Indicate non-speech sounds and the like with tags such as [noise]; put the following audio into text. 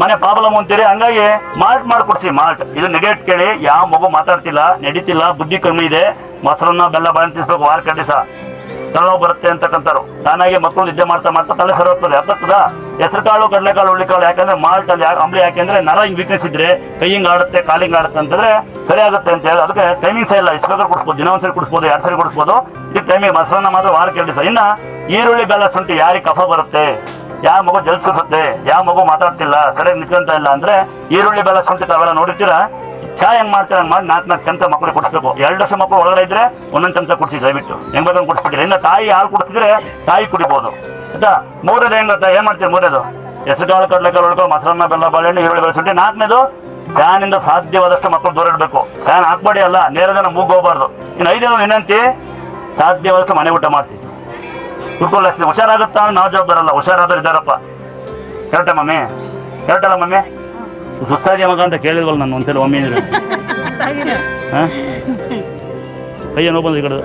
ಮನೆ ಪ್ರಾಬ್ಲಮ್ ಅಂತೀರಿ, ಹಂಗಾಗಿ ಮಾಲ್ಟ್ ಮಾಡ್ಕೊಡ್ಸಿ ಮಾಲ್ಟ್ ಇದು ನೆಗೆಟ್ ಕೇಳಿ, ಯಾವ ಮಗು ಮಾತಾಡ್ತಿಲ್ಲ, ನಡೀತಿಲ್ಲ, ಬುದ್ಧಿ ಕಮ್ಮಿ ಇದೆ, ಮೊಸರನ್ನ ಬೆಲ್ಲ ಬಳಂತಿಸ್ಬೇಕು ತಿನ್ಸ್ಬೇಕು, ವಾರ ಕಟ್ಟಿಸ ತಲೆನೋವು ಬರುತ್ತೆ ಅಂತಕ್ಕಂಥವ್ರು. ತಾನಾಗಿ ಮಕ್ಕಳು ನಿದ್ದೆ ಮಾಡ್ತಾ ಮಾಡ್ತಾ ತಲೆ ಸರಿ ಹೋಗ್ತದೆ. ಅರ್ಥದ ಹೆಸರು ಕಾಳು ಕಡಲೆಕಾಳು ಹುಳ್ಳಿಕಾಳು ಯಾಕಂದ್ರೆ ಮಾಲ್ಟ್ ಅಲ್ಲಿ ಅಂಬ್ಲಿ ಯಾಕೆಂದ್ರೆ ನರ ಹಿಂಗ್ ವೀಕ್ನೆಸ್ ಇದ್ರೆ ಕೈ ಹಿಂಗ್ ಆಡುತ್ತೆ ಕಾಲಿಂಗ್ ಆಡುತ್ತೆ ಅಂತಂದ್ರೆ ಸರಿ ಆಗುತ್ತೆ ಅಂತ ಹೇಳಿ, ಅದಕ್ಕೆ ಟೈಮಿಂಗ್ಸ್ ಇಲ್ಲ. ಇಷ್ಟು ಕುಡಿಸ್ಬೋದು ದಿನ ಒಂದ್ಸರಿ ಕುಡಿಸ್ಬೋದು, ಎರಡು ಸರಿ ಕುಡಿಸ್ಬೋದು. ಈ ಟೈಮಿಂಗ್ ಮೊಸರನ್ನ ಮಾತ್ರ ವಾರಕ್ಕೆ ಕೇಳಿ ಸರ್ ಇನ್ನ ಈರುಳ್ಳಿ, ಬೆಲ್ಲ ಶುಂಠಿ ಯಾರಿಗೆ ಕಫ ಬರುತ್ತೆ? ಯಾವ ಮಗು ಜಲ್ಸುತ್ತೆ ಯಾವ ಮಗು ಮಾತಾಡ್ತಿಲ್ಲ ಸರಿಯಾಗಿ ನಿಂತ್ಕೊಂತ ಇಲ್ಲ ಅಂದ್ರೆ ಈರುಳ್ಳಿ ಬೆಲ್ಲ ಶುಂಠಿ ತಾವೆಲ್ಲ ನೋಡಿರ್ತೀರಾ? ಚಾ ಹೆಂಗ್ ಮಾಡ್ತೀರ ಮಾಡಿ ನಾಲ್ಕು ನಾಲ್ಕು ಚಮಚ ಮಕ್ಕಳಿಗೆ ಕುಡಿಸ್ಬೇಕು. ಎರಡು ವರ್ಷ ಮಕ್ಕಳು ಒಳಗಡೆ ಇದ್ರೆ ಒಂದೊಂದು ಚಮಚ ಕುಡಿಸಿ, ದಯವಿಟ್ಟು. ಹೆಂಗ್ ಬೇಕಂಗ್ ಕುಡಿಸ್ಬಿಟ್ಟಿರಿ. ಇನ್ನು ತಾಯಿ ಹಾಲು ಕುಡಿಸಿದ್ರೆ ತಾಯಿ ಕುಡಿಬಹುದು ಆಯ್ತಾ? ಮೂರನೇದು ಹೆಂಗ್ ಏನ್ ಮಾಡ್ತೀರಿ ಮೂರನೇದು? ಹೆಸರು ಕಾಳು ಕಡಲೆಕಾಳು ಮೊಸರನ್ನ ಬೆಲ್ಲ, ಬಾಳೆಹಣ್ಣು, ಈರುಳ್ಳಿ, ಬೆಲ್ಲ, ಶುಂಠಿ. ನಾಲ್ಕನೇದು, ಫ್ಯಾನಿಂದ ಸಾಧ್ಯವಾದಷ್ಟು ಮಕ್ಕಳು ದೂರ ಇಡಬೇಕು ಫ್ಯಾನ್ ಹಾಕ್ಬೇಡಿ ಅಲ್ಲ ನೇರದಿಂದ ಮೂಗ್ ಹೋಗ್ಬಾರ್ದು. ಇನ್ನು ಐದನೇದು ವಿನಂತಿ, ಸಾಧ್ಯವಾದಷ್ಟು ಮನೆ ಊಟ ಮಾಡಿಸಿ. ಅಷ್ಟೇ ಹುಷಾರಾಗುತ್ತಾ? ನಾವು ಜವಾಬ್ದಾರಲ್ಲ ಹುಷಾರಾದ್ರೆ ಇದ್ದಾರಪ್ಪ. ಕರೆಕ್ಟ ಮಮ್ಮಿ ಕರೆಕ್ಟಲ್ಲ ಮಮ್ಮಿ ಸುಸ್ತಾಗಿ ಮಗ ಅಂತ ಕೇಳಿದ್ವಲ್ಲ ನಾನು ಒಂದ್ಸಲ ಮಮ್ಮಿ [laughs] ಹಾಂ? ಕೈಯ ಏನೋ ಬಂದು ಈ ಕಡೆ.